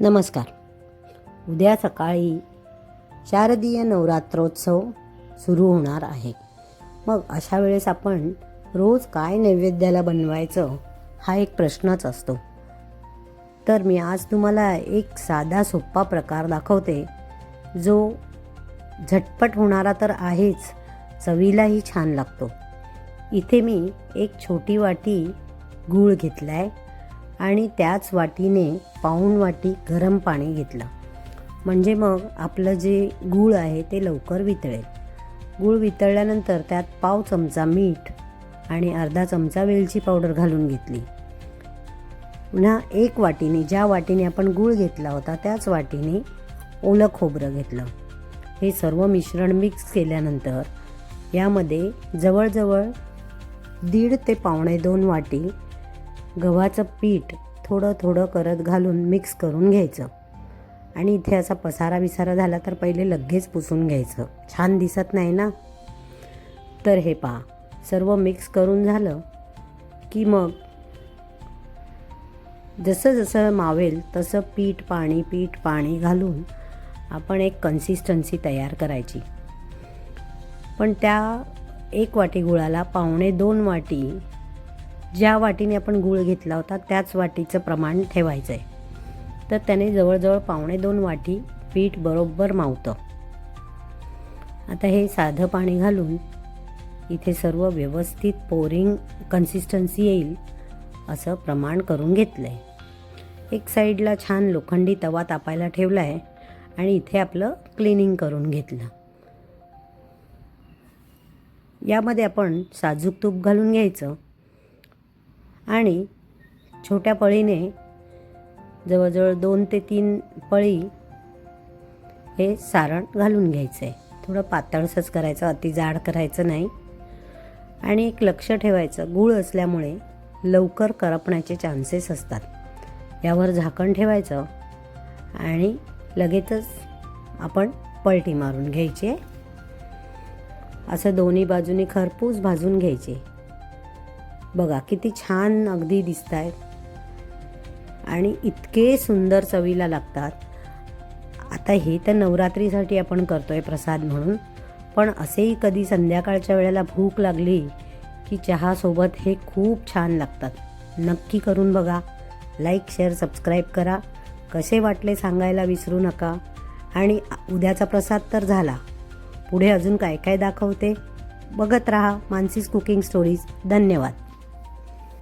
नमस्कार. उद्या सकाळी शारदीय नवरात्रोत्सव सुरू होणार आहे. मग अशा वेळेस आपण रोज काय नैवेद्याला बनवायचं हा एक प्रश्नच असतो. तर मी आज तुम्हाला एक साधा सोप्पा प्रकार दाखवते जो झटपट होणारा तर आहेच चवीलाही छान लागतो. इथे मी एक छोटी वाटी गूळ घेतला आहे आणि त्याच वाटीने पाऊण वाटी गरम पाणी घेतलं. म्हणजे मग आपलं जे गूळ आहे ते लवकर वितळेल. गूळ वितळल्यानंतर त्यात पाव चमचा मीठ आणि अर्धा चमचा वेलची पावडर घालून घेतली. पुन्हा एक वाटीने ज्या वाटीने आपण गूळ घेतला होता त्याच वाटीने ओलं खोबरं घेतलं. हे सर्व मिश्रण मिक्स केल्यानंतर यामध्ये जवळजवळ दीड ते पावणे दोन वाटी गव्हाचं पीठ थोडं थोडं करत घालून मिक्स करून घ्यायचं. आणि इथे असा पसारा विसारा झाला तर पहिले लगेच पुसून घ्यायचं. छान दिसत नाही ना? तर हे पहा सर्व मिक्स करून झालं की मग जसं जसं मावेल तसं पीठ पाणी पीठ पाणी घालून आपण एक कन्सिस्टन्सी तयार करायची. पण त्या एक वाटी गुळाला पावणे दोन वाटी ज्या वाटीने आपण गूळ घेतला होता त्याच वाटीचं प्रमाण ठेवायचं आहे तर त्याने जवळजवळ पावणे दोन वाटी पीठ बरोबर मावतं. आता हे साधं पाणी घालून इथे सर्व व्यवस्थित पोरिंग कन्सिस्टन्सी येईल असं प्रमाण करून घेतलं आहे एक साईडला छान लोखंडी तवा तापायला ठेवला आहे आणि इथे आपलं क्लिनिंग करून घेतलं. यामध्ये आपण साजूक तूप घालून घ्यायचं. आणि छोट्या पळीने जवळजवळ दोन ते तीन पळी हे सारण घालून घ्यायचं. आहे थोडं पातळसंच करायचं अति जाड करायचं नाही. आणि एक लक्ष ठेवायचं गूळ असल्यामुळे लवकर करपण्याचे चान्सेस असतात. यावर झाकण ठेवायचं आणि लगेचच आपण पलटी मारून घ्यायची. असं दोन्ही बाजूनी खरपूस भाजून घ्यायचे. बघा किती छान अगदी दिसत आहेत आणि इतके सुंदर चवीला लागतात. आता हे तर नवरात्रीसाठी आपण करतो आहे प्रसाद म्हणून. पण असेही कधी संध्याकाळच्या वेळेला भूक लागली की चहासोबत हे खूप छान लागतात. नक्की करून बघा. लाईक शेअर सबस्क्राईब करा. कसे वाटले सांगायला विसरू नका. आणि उद्याचा प्रसाद तर झाला. पुढे अजून काय काय दाखवते? बघत राहा मानसीस कुकिंग स्टोरीज. धन्यवाद.